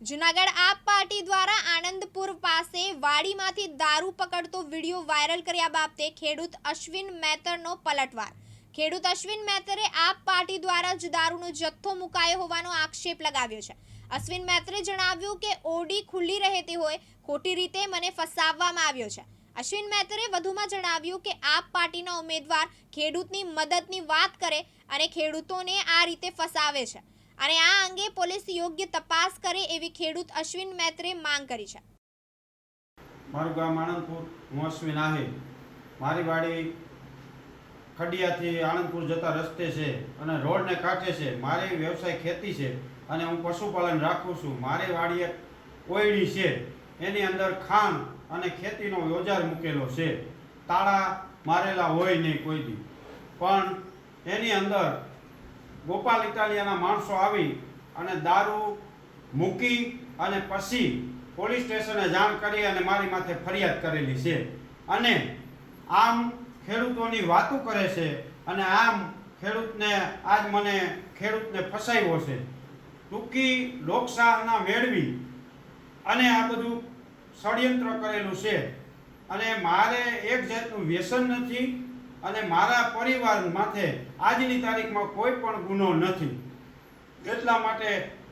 જુનાગઢ આપ પાર્ટી દ્વારા આનંદપુર પાસે વાડીમાંથી દારૂ પકડતો વીડિયો વાયરલ કર્યા બાબતે ખેડૂત અશ્વિન મેતરનો પલટવાર. ખેડૂત અશ્વિન મેતરે આપ પાર્ટી દ્વારા જ દારૂનો જથ્થો મુકાયો હોવાનો આક્ષેપ લગાવ્યો છે. અશ્વિન મેતરે જણાવ્યું કે ઓડી ખુલ્લી રહેતી હોય, ખોટી રીતે મને ફસાવવામાં આવ્યો છે. અશ્વિન મેતરે વધુમાં જણાવ્યું કે આપ પાર્ટીના ઉમેદવાર ખેડૂતની મદદની વાત કરે અને ખેડૂતોને આ રીતે ફસાવે છે. અને આ અંગે પોલીસ યોગ્ય તપાસ કરે એવી ખેડૂત અશ્વિન મૈત્રે માંગ કરી છે. મારું ગામ આણંદપુર, હું અશ્વિન આહે મારી વાડી ખડિયાથી આણંદપુર જતા રસ્તે છે અને રોડને કાંઠે છે. મારી વ્યવસાય ખેતી છે અને હું પશુપાલન રાખું છું. મારી વાડી એક ઓયડી છે. એની અંદર ખાંડ અને ખેતીનો યોજાર મૂકેલો છે. તાળા મારેલા હોય નહીં કોઈ દી. પણ એની અંદર ગોપાલ ઇટાલિયાના માણસો આવી અને દારૂ મૂકી અને પછી પોલીસ સ્ટેશને જાણ કરી અને મારી માથે ફરિયાદ કરેલી છે. અને આમ ખેડૂતોની વાતો કરે છે અને આમ ખેડૂતને આજ મને ખેડૂતને ફસાયો છે. ટૂંકી લોકશાહના મેળવી અને આ બધું ષડયંત્ર કરેલું છે. અને મારે એક જાતનું વ્યસન નથી અને મારા પરિવાર માથે આજની તારીખમાં કોઈ પણ ગુનો નથી. એટલા માટે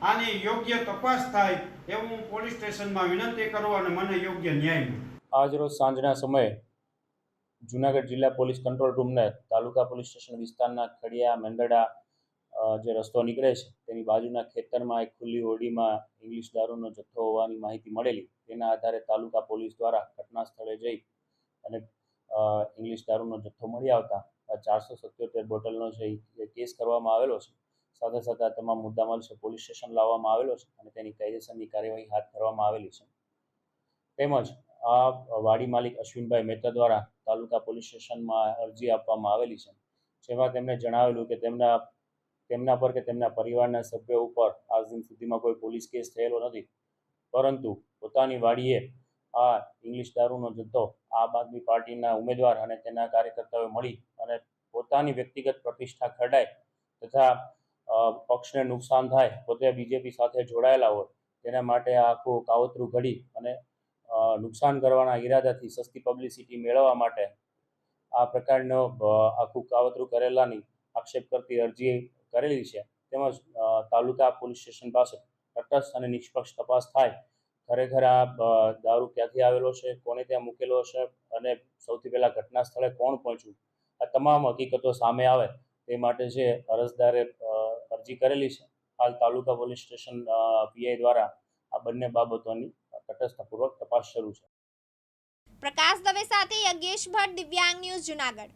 આની યોગ્ય તપાસ થાય એવું હું પોલીસ સ્ટેશનમાં વિનંતી કરું અને મને યોગ્ય ન્યાય મળે. આજરોજ સાંજના સમયે જુનાગઢ જિલ્લા પોલીસ કંટ્રોલ રૂમને તાલુકા પોલીસ સ્ટેશન વિસ્તારના ખડિયા, મેંદડા જે રસ્તો નીકળે છે, તેની બાજુના ખેતરમાં એક ખુલ્લી હોડીમાં ઇંગ્લિશ દારૂનો જથ્થો હોવાની માહિતી મળેલી. તેના આધારે તાલુકા પોલીસ દ્વારા ઘટના સ્થળે જઈ અને ઇંગ્લિશ દારૂનો જથ્થો મળી આવતા ચારસો સત્યોતેર બોટલનો જે કેસ કરવામાં આવેલો છે, સાથે સાથે આ તમામ મુદ્દામાલ છે પોલીસ સ્ટેશન લાવવામાં આવેલો છે અને તેની કાયદેસરની કાર્યવાહી હાથ ધરવામાં આવેલી છે. તેમજ આ વાડી માલિક અશ્વિનભાઈ મહેતા દ્વારા તાલુકા પોલીસ સ્ટેશનમાં અરજી આપવામાં આવેલી છે, જેમાં તેમણે જણાવેલું કે તેમના તેમના પર કે તેમના પરિવારના સભ્યો ઉપર આજ દિન સુધીમાં કોઈ પોલીસ કેસ થયેલો નથી, પરંતુ પોતાની વાડીએ આ ઇંગ્લિશ દારૂનો જથ્થો આમ આદમી પાર્ટીના ઉમેદવાર અને તેના કાર્યકર્તાઓએ મળી અને પોતાની વ્યક્તિગત પ્રતિષ્ઠા ખરડાય તથા પક્ષને નુકસાન થાય, પોતે બીજેપી સાથે જોડાયેલા હોય, તેના માટે આખું કાવતરું ઘડી અને નુકસાન કરવાના ઈરાદાથી સસ્તી પબ્લિસિટી મેળવવા માટે આ પ્રકારનો આખું કાવતરું કરેલાની આક્ષેપ કરતી અરજી કરેલી છે. તેમજ તાલુકા પોલીસ સ્ટેશન પાસે તટસ્થ અને નિષ્પક્ષ તપાસ થાય ખરેખર આ દારૂ ક્યાંથી આવેલો છે? કોને ત્યાં મૂકેલો છે અને સૌથી પહેલાં ઘટના સ્થળે કોણ પહોંચ્યું? આ તમામ હકીકતો સામે આવે તે માટે જે અરજદારે અરજી કરેલી છે, હાલ તાલુકા પોલીસ સ્ટેશન પીઆઈ દ્વારા આ બંને બાબતોની તટસ્થપૂર્વક તપાસ શરૂ છે. પ્રકાશ દવે સાથે યજ્ઞેશ ભટ્ટ દિવ્યાંગ ન્યૂઝ જુનાગઢ.